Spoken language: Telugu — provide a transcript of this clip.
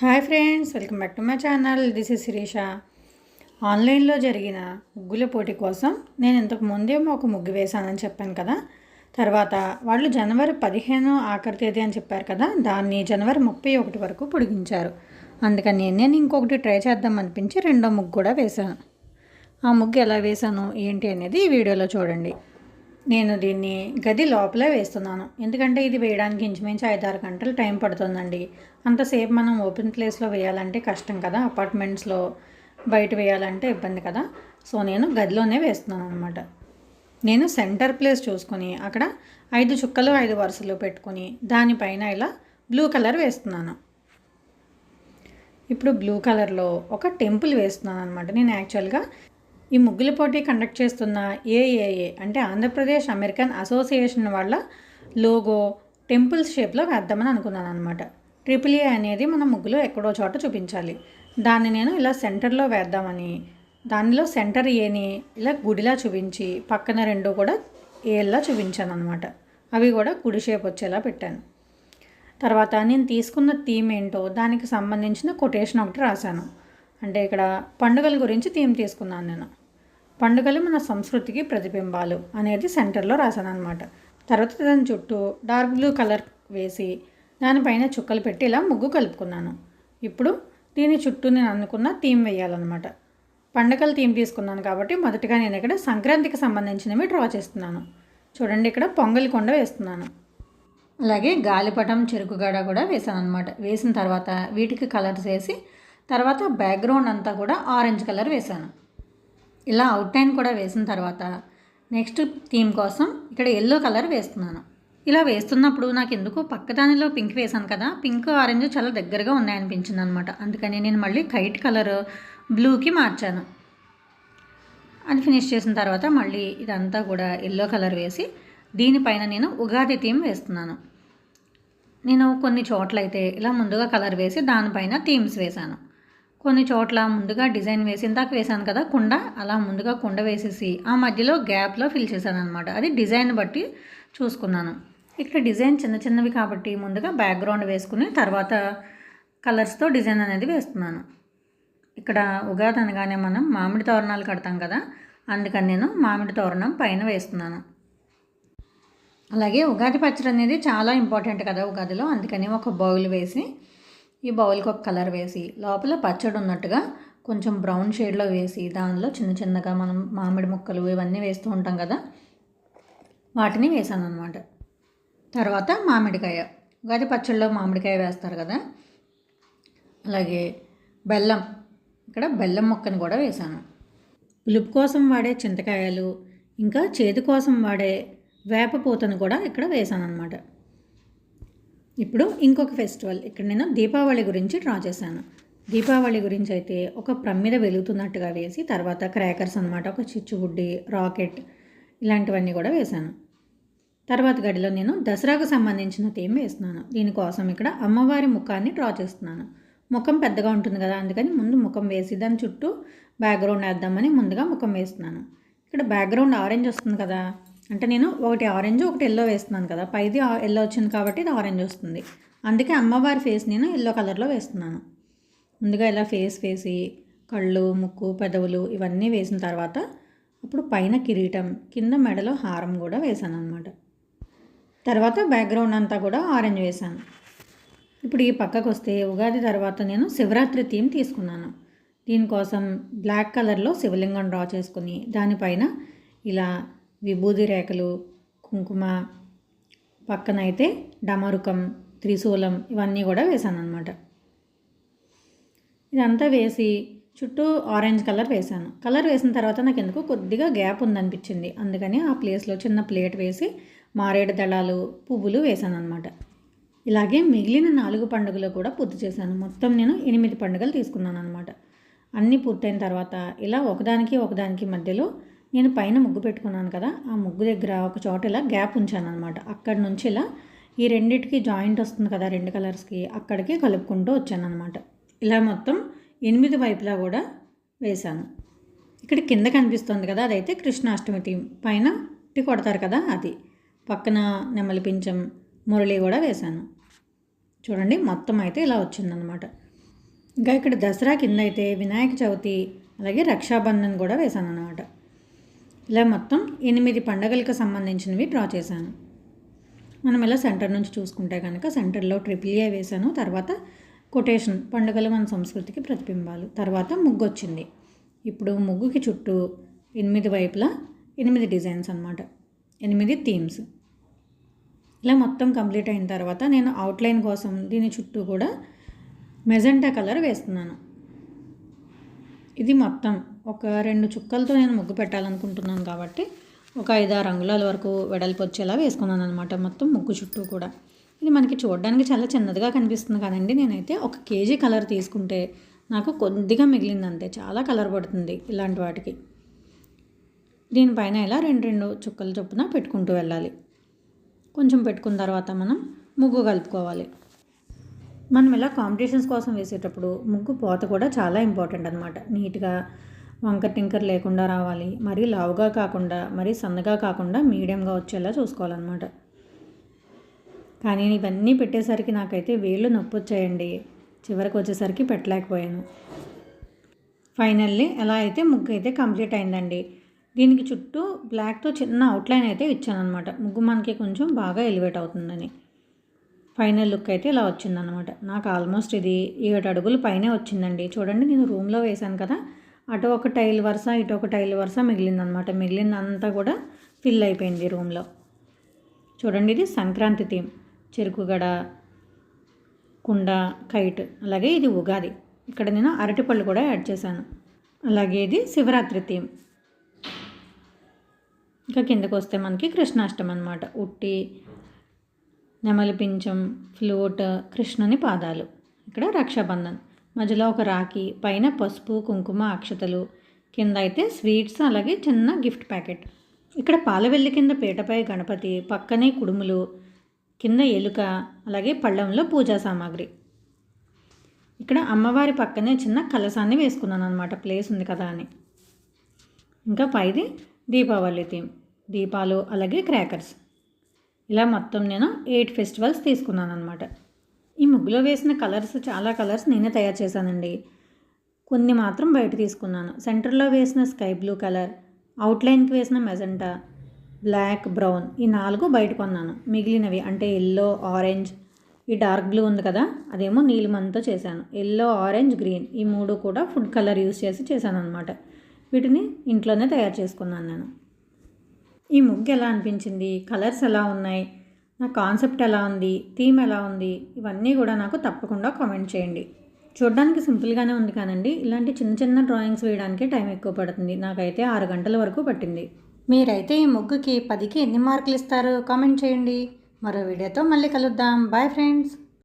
Hi friends welcome back to my channel. This is Shirisha ఆన్లైన్లో జరిగిన ముగ్గుల పోటీ కోసం నేను ఇంతకు ముందే ఒక ముగ్గు వేశానని చెప్పాను కదా. తర్వాత వాళ్ళు జనవరి పదిహేను ఆఖరి తేదీ అని చెప్పారు కదా దాన్ని జనవరి ముప్పై ఒకటి వరకు పొడిగించారు. అందుకని నేను ఇంకొకటి ట్రై చేద్దాం అనిపించి రెండో ముగ్గు కూడా వేశాను. ఆ ముగ్గు ఎలా వేశాను ఏంటి అనేది ఈ వీడియోలో చూడండి. నేను దీన్ని గది లోపలే వేస్తున్నాను. ఎందుకంటే ఇది వేయడానికి ఇంచుమించు ఐదారు గంటలు టైం పడుతుందండి. అంతసేపు మనం ఓపెన్ ప్లేస్లో వేయాలంటే కష్టం కదా. అపార్ట్మెంట్స్లో బయట వేయాలంటే ఇబ్బంది కదా. సో నేను గదిలోనే వేస్తున్నాను అనమాట నేను సెంటర్ ప్లేస్ చూసుకుని అక్కడ ఐదు చుక్కలు ఐదు వరుసలు పెట్టుకుని దానిపైన ఇలా బ్లూ కలర్ వేస్తున్నాను. ఇప్పుడు బ్లూ కలర్లో ఒక టెంపుల్ వేస్తున్నాను అనమాట నేను యాక్చువల్గా ఈ ముగ్గుల పోటీ కండక్ట్ చేస్తున్న ఏఏఏ అంటే ఆంధ్రప్రదేశ్ అమెరికన్ అసోసియేషన్ వాళ్ళ లోగో టెంపుల్ షేప్లో వేద్దామని అనుకున్నాను అనమాట ట్రిపుల్ ఏ అనేది మన ముగ్గులో ఎక్కడో చోట చూపించాలి. దాన్ని నేను ఇలా సెంటర్లో వేద్దామని దానిలో సెంటర్ ఏని ఇలా గుడిలా చూపించి పక్కన రెండు కూడా ఏల్లా చూపించాను అనమాట అవి కూడా గుడి షేప్ వచ్చేలా పెట్టాను. తర్వాత నేను తీసుకున్న థీమ్ ఏంటో దానికి సంబంధించిన కొటేషన్ ఒకటి రాశాను. అంటే ఇక్కడ పండుగల గురించి థీమ్ తీసుకున్నాను నేను. పండుగలు మన సంస్కృతికి ప్రతిబింబాలు అనేది సెంటర్లో రాశాను అనమాట తర్వాత దాని చుట్టూ డార్క్ బ్లూ కలర్ వేసి దానిపైన చుక్కలు పెట్టి ఇలా ముగ్గు కలుపుకున్నాను. ఇప్పుడు దీని చుట్టూ నేను అనుకున్న థీమ్ వేయాలన్నమాట. పండగల థీమ్ తీసుకున్నాను కాబట్టి మొదటగా నేను ఇక్కడ సంక్రాంతికి సంబంధించినవి డ్రా చేస్తున్నాను. చూడండి ఇక్కడ పొంగలి కొండ వేస్తున్నాను. అలాగే గాలిపటం చెరుకుగడ కూడా వేసాను అనమాట వేసిన తర్వాత వీటికి కలర్స్ వేసి తర్వాత బ్యాక్గ్రౌండ్ అంతా కూడా ఆరెంజ్ కలర్ వేసాను ఇలా అవుట్లైన్ కూడా వేసిన తర్వాత నెక్స్ట్ థీమ్ కోసం ఇక్కడ ఎల్లో కలర్ వేస్తున్నాను. ఇలా వేస్తున్నప్పుడు నాకు ఎందుకు పక్కదానిలో పింక్ వేసాను కదా పింక్ ఆరెంజ్ చాలా దగ్గరగా ఉన్నాయనిపించింది అనమాట అందుకని నేను మళ్ళీ కైట్ కలర్ బ్లూకి మార్చాను. అది ఫినిష్ చేసిన తర్వాత మళ్ళీ ఇదంతా కూడా ఎల్లో కలర్ వేసి దీనిపైన నేను ఉగాది థీమ్ వేస్తున్నాను. నేను కొన్ని చోట్లయితే ఇలా ముందుగా కలర్ వేసి దానిపైన థీమ్స్ వేశాను. కొన్ని చోట్ల ముందుగా డిజైన్ వేసి ఇందాక వేసాను కదా కుండ అలా ముందుగా కుండ వేసేసి ఆ మధ్యలో గ్యాప్లో ఫిల్ చేశాను అనమాట అది డిజైన్ బట్టి చూసుకున్నాను. ఇక్కడ డిజైన్ చిన్న చిన్నవి కాబట్టి ముందుగా బ్యాక్గ్రౌండ్ వేసుకుని తర్వాత కలర్స్తో డిజైన్ అనేది వేస్తున్నాను. ఇక్కడ ఉగాది అనగానే మనం మామిడి తోరణాలు కడతాం కదా అందుకని నేను మామిడి తోరణం పైన వేస్తున్నాను. అలాగే ఉగాది పచ్చడి అనేది చాలా ఇంపార్టెంట్ కదా ఉగాదిలో అందుకని ఒక బౌల్ వేసి ఈ బౌల్కి ఒక కలర్ వేసి లోపల పచ్చడి ఉన్నట్టుగా కొంచెం బ్రౌన్ షేడ్లో వేసి దానిలో చిన్న చిన్నగా మనం మామిడి ముక్కలు ఇవన్నీ వేస్తూ ఉంటాం కదా వాటిని వేసాను అనమాట తర్వాత మామిడికాయ ఉగాది పచ్చడిలో మామిడికాయ వేస్తారు కదా అలాగే బెల్లం ఇక్కడ బెల్లం ముక్కని కూడా వేసాను. పులుపు కోసం వాడే చింతకాయలు ఇంకా చేదు కోసం వాడే వేప పూతను కూడా ఇక్కడ వేసాను అనమాట ఇప్పుడు ఇంకొక ఫెస్టివల్. ఇక్కడ నేను దీపావళి గురించి డ్రా చేశాను. దీపావళి గురించి అయితే ఒక ప్రమ్మిద వెలుగుతున్నట్టుగా వేసి తర్వాత క్రాకర్స్ అనమాట ఒక చిచ్చుబుడ్డి రాకెట్ ఇలాంటివన్నీ కూడా వేశాను. తర్వాత గడిలో నేను దసరాకు సంబంధించిన థీమ్ వేస్తున్నాను. దీనికోసం ఇక్కడ అమ్మవారి ముఖాన్ని డ్రా చేస్తున్నాను. ముఖం పెద్దగా ఉంటుంది కదా అందుకని ముందు ముఖం వేసి దాని చుట్టూ బ్యాక్గ్రౌండ్ వేద్దామని ముందుగా ముఖం వేస్తున్నాను. ఇక్కడ బ్యాక్గ్రౌండ్ ఆరెంజ్ వస్తుంది కదా అంటే నేను ఒకటి ఆరెంజ్ ఒకటి ఎల్లో వేస్తున్నాను కదా. పైది ఎల్లో వచ్చింది కాబట్టి ఇది ఆరెంజ్ వస్తుంది. అందుకే అమ్మవారి ఫేస్ నేను ఎల్లో కలర్లో వేస్తున్నాను. ముందుగా ఇలా ఫేస్ వేసి కళ్ళు ముక్కు పెదవులు ఇవన్నీ వేసిన తర్వాత అప్పుడు పైన కిరీటం కింద మెడలో హారం కూడా వేసాను అనమాట తర్వాత బ్యాక్గ్రౌండ్ అంతా కూడా ఆరెంజ్ వేసాను ఇప్పుడు ఈ పక్కకు వస్తే ఉగాది తర్వాత నేను శివరాత్రి థీమ్ తీసుకున్నాను. దీనికోసం బ్లాక్ కలర్లో శివలింగం డ్రా చేసుకుని దానిపైన ఇలా విభూది రేఖలు కుంకుమ పక్కన అయితే డమరుకం త్రిశూలం ఇవన్నీ కూడా వేసాను అనమాట ఇదంతా వేసి చుట్టూ ఆరెంజ్ కలర్ వేసాను కలర్ వేసిన తర్వాత నాకు ఎందుకు కొద్దిగా గ్యాప్ ఉందనిపించింది. అందుకని ఆ ప్లేస్లో చిన్న ప్లేట్ వేసి మారేడు దళాలు పువ్వులు వేసాను అనమాట ఇలాగే మిగిలిన నాలుగు పండుగలు కూడా పూర్తి చేశాను. మొత్తం నేను ఎనిమిది పండుగలు తీసుకున్నాను అనమాట అన్నీ పూర్తయిన తర్వాత ఇలా ఒకదానికి ఒకదానికి మధ్యలో నేను పైన ముగ్గు పెట్టుకున్నాను కదా ఆ ముగ్గు దగ్గర ఒక చోట ఇలా గ్యాప్ ఉంచాను అనమాట అక్కడి నుంచి ఇలా ఈ రెండిటికి జాయింట్ వస్తుంది కదా రెండు కలర్స్కి అక్కడికి కలుపుకుంటూ వచ్చాను అనమాట ఇలా మొత్తం ఎనిమిది వైపులా కూడా వేశాను. ఇక్కడ కింద కనిపిస్తుంది కదా అదైతే కృష్ణాష్టమి థీమ్. పైన టి కొడతారు కదా అది. పక్కన నెమలి పించం మురళి కూడా వేశాను. చూడండి మొత్తం అయితే ఇలా వచ్చిందనమాట ఇంకా ఇక్కడ దసరా కింద అయితే వినాయక చవితి అలాగే రక్షాబంధన్ కూడా వేశాను అనమాట ఇలా మొత్తం ఎనిమిది పండగలకు సంబంధించినవి డ్రా చేశాను. మనం ఇలా సెంటర్ నుంచి చూసుకుంటే కనుక సెంటర్లో ట్రిపుల్ ఏ వేశాను. తర్వాత కొటేషన్ పండుగలు మన సంస్కృతికి ప్రతిబింబాలు. తర్వాత ముగ్గు వచ్చింది ఇప్పుడు ముగ్గుకి చుట్టూ ఎనిమిది వైపులా ఎనిమిది డిజైన్స్ అనమాట ఎనిమిది థీమ్స్. ఇలా మొత్తం కంప్లీట్ అయిన తర్వాత నేను అవుట్లైన్ కోసం దీని చుట్టూ కూడా మెజెంటా కలర్ వేస్తున్నాను. ఇది మొత్తం ఒక రెండు చుక్కలతో నేను ముగ్గు పెట్టాలనుకుంటున్నాను కాబట్టి ఒక ఐదారు అంగుళాల వరకు వెడల్పు వచ్చేలా వేసుకున్నాను అనమాట మొత్తం ముగ్గు చుట్టూ కూడా. ఇది మనకి చూడడానికి చాలా చిన్నదిగా కనిపిస్తుంది కదండి. నేనైతే ఒక కేజీ కలర్ తీసుకుంటే నాకు కొద్దిగా మిగిలింది అంతే చాలా కలర్ పడుతుంది ఇలాంటి వాటికి. దీనిపైన ఇలా రెండు రెండు చుక్కల చొప్పున పెట్టుకుంటూ వెళ్ళాలి. కొంచెం పెట్టుకున్న తర్వాత మనం ముగ్గు కలుపుకోవాలి. మనం ఇలా కాంపిటీషన్స్ కోసం వేసేటప్పుడు ముగ్గు పోత కూడా చాలా ఇంపార్టెంట్ అనమాట నీట్గా వంకర్ టింకర్ లేకుండా రావాలి మరీ లావుగా కాకుండా మరీ సన్నగా కాకుండా మీడియంగా వచ్చేలా చూసుకోవాలన్నమాట. కానీ ఇవన్నీ పెట్టేసరికి నాకైతే వేళ్ళు నొప్పి వచ్చాయండి చివరికి వచ్చేసరికి పెట్టలేకపోయాను. ఫైనల్లీ ఎలా అయితే ముగ్గు అయితే కంప్లీట్ అయిందండి. దీనికి చుట్టూ బ్లాక్తో చిన్న అవుట్లైన్ అయితే ఇచ్చాను అనమాట ముగ్గు మనకి కొంచెం బాగా ఎలివేట్ అవుతుందని. ఫైనల్ లుక్ అయితే ఇలా వచ్చిందనమాట నాకు ఆల్మోస్ట్ ఇది ఏడు అడుగులు పైనే వచ్చిందండి. చూడండి నేను రూమ్లో వేశాను కదా. అటు ఒక టైల్ వరుస ఇటు ఒక టైల్ వరుస మిగిలిందనమాట మిగిలిందంతా కూడా ఫిల్ అయిపోయింది రూమ్లో. చూడండి ఇది సంక్రాంతి థీమ్. చెరుకుగడ కుండ కైట్ అలాగే ఇది ఉగాది. ఇక్కడ నేను అరటిపళ్ళు కూడా యాడ్ చేశాను. అలాగే ఇది శివరాత్రి థీమ్. ఇంకా కిందకు వస్తే మనకి కృష్ణాష్టమి అనమాట ఉట్టి నెమలి పించం ఫ్లూట్ కృష్ణుని పాదాలు. ఇక్కడ రక్షాబంధన్. మధ్యలో ఒక రాఖీ పైన పసుపు కుంకుమ అక్షతలు. కింద అయితే స్వీట్స్ అలాగే చిన్న గిఫ్ట్ ప్యాకెట్. ఇక్కడ పాలవెల్లి కింద పీటపై గణపతి పక్కనే కుడుములు కింద ఎలుక అలాగే పళ్ళంలో పూజా సామాగ్రి. ఇక్కడ అమ్మవారి పక్కనే చిన్న కలసాన్ని వేసుకున్నాను అనమాట ప్లేస్ ఉంది కదా అని. ఇంకా పైది దీపావళి థీమ్. దీపాలు అలాగే క్రాకర్స్. ఇలా మొత్తం నేను ఎయిట్ ఫెస్టివల్స్ తీసుకున్నాను అనమాట ఈ ముగ్గులో వేసిన కలర్స్ చాలా కలర్స్ నేనే తయారు చేశానండి. కొన్ని మాత్రం బయట తీసుకున్నాను. సెంటర్లో వేసిన స్కై బ్లూ కలర్ అవుట్లైన్కి వేసిన మెజెంటా బ్లాక్ బ్రౌన్ ఈ నాలుగు బయట కొన్నాను. మిగిలినవి అంటే ఎల్లో ఆరెంజ్ ఈ డార్క్ బ్లూ ఉంది కదా అదేమో నీలిమంతో చేశాను. ఎల్లో ఆరెంజ్ గ్రీన్ ఈ మూడు కూడా ఫుడ్ కలర్ యూస్ చేసి చేశాను అనమాట వీటిని ఇంట్లోనే తయారు చేసుకున్నాను నేను. ఈ ముగ్గు ఎలా అనిపించింది? కలర్స్ ఎలా ఉన్నాయి? నా కాన్సెప్ట్ ఎలా ఉంది? థీమ్ ఎలా ఉంది? ఇవన్నీ కూడా నాకు తప్పకుండా కామెంట్ చేయండి. చూడడానికి సింపుల్గానే ఉంది కానండి. ఇలాంటి చిన్న చిన్న డ్రాయింగ్స్ వేయడానికి టైం ఎక్కువ పడుతుంది. నాకైతే ఆరు గంటల వరకు పట్టింది. మీరైతే ఈ ముగ్గుకి పదికి ఎన్ని మార్కులు ఇస్తారు? కామెంట్ చేయండి. మరో వీడియోతో మళ్ళీ కలుద్దాం. Bye friends.